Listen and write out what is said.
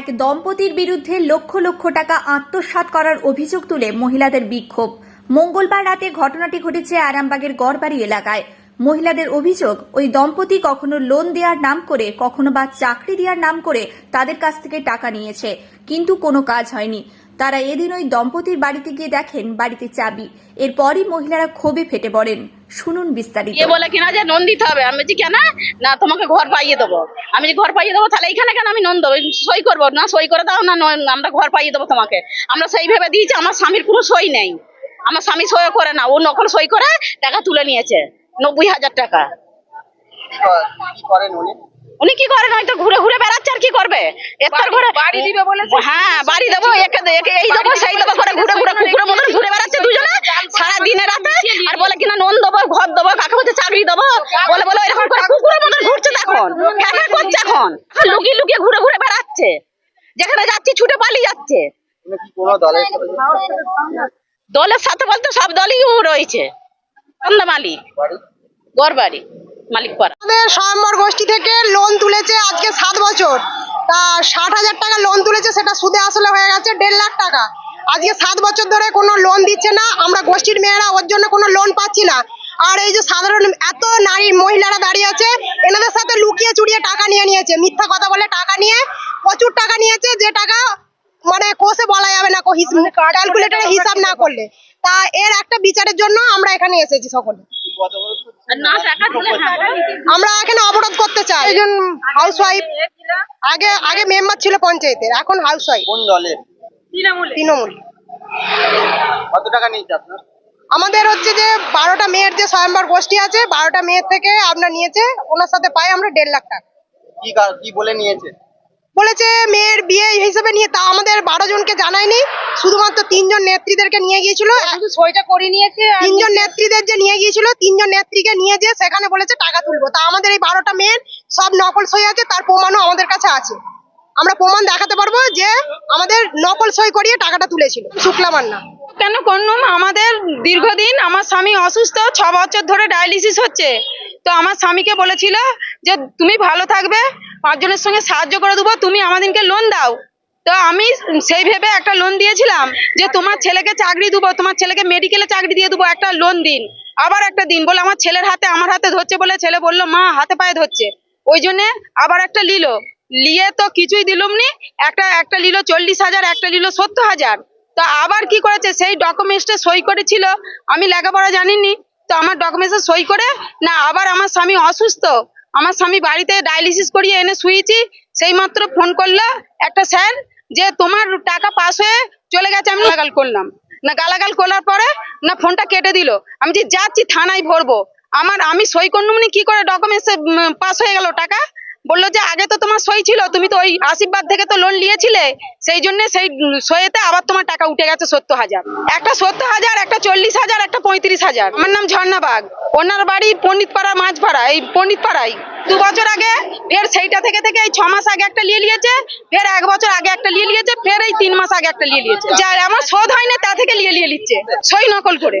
এক দম্পতির বিরুদ্ধে লক্ষ লক্ষ টাকা আত্মসাৎ করার অভিযোগ তুলে মহিলাদের বিক্ষোভ। মঙ্গলবার রাতে ঘটনাটি ঘটেছে আরামবাগের গড়বাড়ি এলাকায়। মহিলাদের অভিযোগ, ওই দম্পতি কখনো লোন দেওয়ার নাম করে, কখনো বা চাকরি দেওয়ার নাম করে তাদের কাছ থেকে টাকা নিয়েছে, কিন্তু কোনো কাজ হয়নি। তারা এদিন ওই দম্পতির বাড়িতে গিয়ে দেখেন বাড়িতে চাবি। এরপরই মহিলারা ক্ষোভে ফেটে পড়েন। শুনুন বিস্তারিত। এ বলে কিনা যে নন দিতে হবে। আমি বলছি কেন? না তোমাকে ঘর পাইয়ে দেবো। আমি যে ঘর পাইয়ে দেবো তাহলে এখানে কেন আমি নন দেবো সই করব না? সই করে দাও না আমরা ঘর পাইয়ে দেবো তোমাকে। আমরা সেই ভেবে দিয়েছি আমার স্বামীর কোনো সই নেই। আমার স্বামী সই করে না। ও নকল সই করে টাকা তুলে নিয়েছে নব্বই হাজার টাকা। করেন উনি? উনি কি করেন? হয়তো ঘুরে ঘুরে বেড়াচ্ছে আর কি করবে? ঘরে বাড়ি দিবে বলে হ্যাঁ বাড়ি দেবো একে একে এই দেবো সেই দেবো করে ঘুরে ঘুরে কুকুরের মতন ঘুরে বেড়াচ্ছে দুজনে। সারা দিনে রাতে আর বলে কিনা নোন দেবো ঘর দেবো কাকে বলছে চাকরি দেবো? বলে বলে এরকম করে কুকুরের মতন ঘুরছে এখন হ্যাঁ করছে এখন। এখন লুকিয়ে লুকিয়ে ঘুরে ঘুরে বেড়াচ্ছে। যেখানে যাচ্ছি ছুটে পালিয়ে যাচ্ছে। উনি কি কোনো দলের সাথে বলতে সব দলই রয়েছে। মালিক গড় বাড়ি? মালিক পাড়া আমাদের স্বয়ম্বর গোষ্ঠী থেকে লোন তুলেছে আজকে সাত বছর। তা ষাট হাজার টাকা লোন তুলেছে, সেটা সুদে আসলে হয়ে গেছে দেড় লাখ টাকা। আজকে সাত বছর ধরে কোনো লোন দিচ্ছে না, আমরা গোষ্ঠীর মেয়েরা ওর জন্য কোনো লোন পাচ্ছি না। আর এই যে সাধারণ, এত নারী মহিলারা দাঁড়িয়ে আছে, এনাদের সাথে লুকিয়ে চুরিয়ে টাকা নিয়ে নিয়েছে। মিথ্যা কথা বলে টাকা নিয়ে, প্রচুর টাকা নিয়েছে, যে টাকা মানে কোষে বলা যাবে না ক্যালকুলেটারে হিসাব না করলে। তা এর একটা বিচারের জন্য আমরা এখানে এসেছি সকলে। হ্যাঁ। আমরা এখানে অবরোধ করতে চাই। একজন হাউস ওয়াইফ আগে আগে মেম্বার ছিল পঞ্চায়েতের এখন হাউস ওয়াইফ কোন দলের? তৃণমূল। কত টাকা নিয়েছে আপনার? আমাদের হচ্ছে যে বারোটা মেয়ের যে স্বয়ম্বর গোষ্ঠী আছে বারোটা মেয়ের থেকে আপনার নিয়েছে ওনার সাথে পাই আমরা দেড় লাখ টাকা। কি বলে নিয়েছে? বলেছে মেয়ের বিয়ে হিসেবে নিয়ে তা আমাদের বারো জনকে জানায়নি। শুধুমাত্র তিনজন নেত্রীদেরকে নিয়ে গিয়েছিল। সইটা করে নিয়েছে তিনজন নেত্রীদের যে নিয়ে গিয়েছিল তিনজন নেত্রীকে নিয়ে যে সেখানে বলেছে টাকা তুলবো। তা আমাদের এই বারোটা মেয়ের সব নকল সই আছে তার প্রমাণও আমাদের কাছে আছে। আমরা প্রমাণ দেখাতে পারব যে আমাদের নকল সই করিয়ে টাকাটা তুলেছিল শুক্লা মান্না কেন করলাম আমাদের দীর্ঘদিন আমার স্বামী অসুস্থ, ছ বছর ধরে ডায়ালিসিস হচ্ছে। তো আমার স্বামীকে বলেছিল যে, তুমি ভালো থাকবে, পাঁচজনের সঙ্গে সাহায্য করে দেবো, তুমি আমাদেরকে লোন দাও। তো আমি সেই ভেবে একটা লোন দিয়েছিলাম যে, তোমার ছেলেকে চাকরি দেবো, তোমার ছেলেকে মেডিকেলে চাকরি দিয়ে দেবো, একটা লোন দিন। আবার একটা দিন বলে, আমার ছেলের হাতে, আমার হাতে ধরছে বলে ছেলে বলল, মা, হাতে পায়ে ধরছে। ওই জন্যে আবার একটা নিল নিয়ে তো কিছুই দিলুম নি, একটা একটা নিল চল্লিশ হাজার, একটা নিল সত্তর হাজার। তো আবার কি করেছে? সেই ডকুমেন্টসটা সই করেছিল। আমি লেখাপড়া জানিনি। তো আমার ডকুমেন্টসে সই করে না, আবার আমার স্বামী অসুস্থ। আমার স্বামী বাড়িতে ডায়ালিসিস করিয়ে এনে শুয়েছি। সেই মাত্র ফোন করল একটা স্যার যে, তোমার টাকা পাস হয়ে চলে গেছে, আমি গালাগাল করলাম। না, গালাগাল করার পরে না ফোনটা কেটে দিল। আমি যে, যাচ্ছি থানায় ভরবো। আমার, আমি সই করলাম নি কি করে ডকুমেন্টসে পাস হয়ে গেল টাকা? বলল যে আগে তো তোমার সই ছিল, তুমি তো ওই আশীর্বাদ থেকে তো লোন নিয়েছিলে, সেই জন্য সেই সইয়েতে আবার তোমার টাকা উঠে গেছে সত্তর হাজার। একটা সত্তর হাজার, একটা চল্লিশ হাজার, একটা পঁয়ত্রিশ হাজার। আমার নাম ঝর্ণা বাগ। ওনার বাড়ি পণ্ডিতপাড়া মাঝপাড়া এই পণ্ডিতপাড়ায় দু বছর আগে ফের সেইটা থেকে থেকে এই ছ মাস আগে একটা নিয়ে নিয়েছে, ফের এক বছর আগে একটা নিয়ে নিয়েছে, ফের এই তিন মাস আগে একটা নিয়ে নিয়েছে। যার আমার শোধ হয় না তা থেকে নিয়ে নিয়ে নিচ্ছে, সই নকল করে।